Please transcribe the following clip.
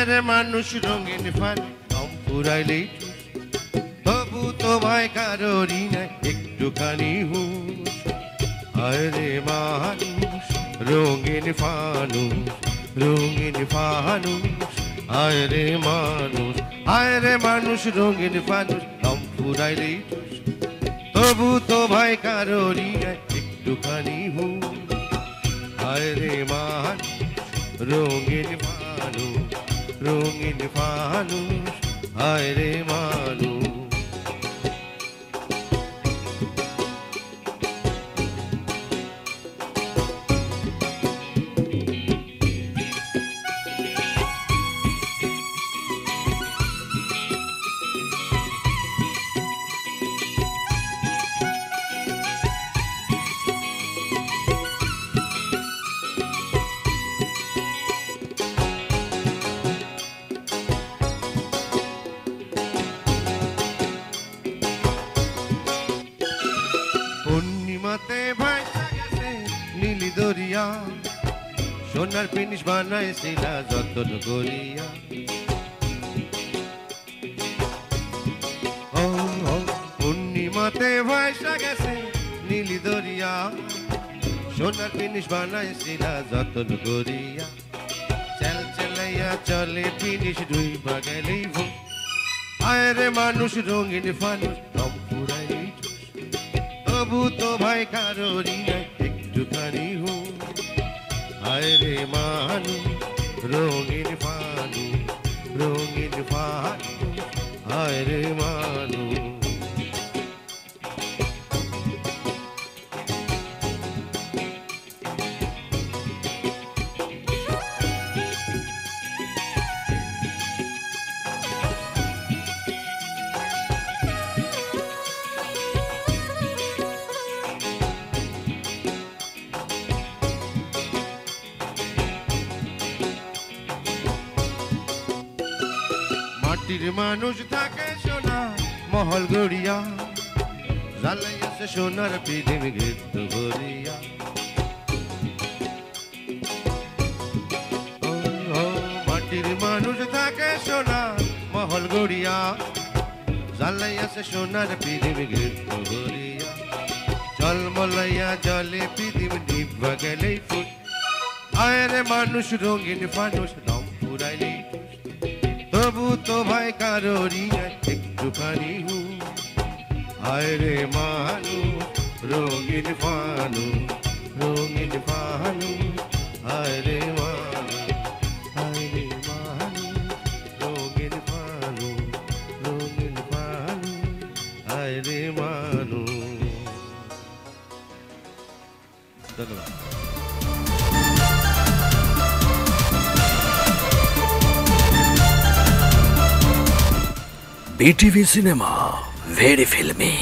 আয়ের মানুষ রঙিন ফান কম পুরাইলেই তবু তো ভাই কারোরই নাই, একটুখানি হুশ। আরে মানুষ, রঙিন ফানুষ রঙিন ফানুষ। আরে মানুষ আরে মানুষ, রঙিন ফানুষ কম পুরাইলেই তবু তো ভাই কারোরই একটুখানি হুশ। আরে মানুষ, রঙিন মানুষ রঙিন মানুষ রে মানুষ। পূর্ণিমাতে ভাই গেছে নীলি দরিয়া। সোনার পিনিস বানাইছিলা, যতন করিয়া। পূর্ণিমাতে ভাইসা গেছে নীলি দরিয়া। সোনার পিনিস বানাইছিলা, যতন করিয়া। চেল চেলাইয়া চলে পিনিস দুই বাগেলেই ভো আয়রে মানুষ, রঙিন ফানুষ, রং পুরাই তবু তো ভাই কারোরই নাই একটুখানি হু। আয়রে মানু রঙিন ফানু মাটির মানুষ থাকে সোনা, মহল গড়িয়া। জ্বালাইয়াছে সোনার পৃথিবী গীত ভরিয়া মাটির মানুষ থাকে সোনা, মহল গড়িয়া। জ্বালাইয়াছে সোনার পৃথিবী গীত ভরিয়া জলমলাইয়া জলে পৃথিবী নিভা গেলেই ফুট। আয়ের মানুষ রঙিন ফানুষ, রং পুরাইলেই ঠুস। তবু তো ভাই কারোরই একটুখানি হু। আয়রে মানু, রঙিন ফানু রঙিন ফানু। আয়রে মানু আয়রে মানু, রঙিন ফানু রঙিন ফানু। আয়রে মানু। ধন্যবাদ। बीटीवी सिनेमा वेरी फिल्मी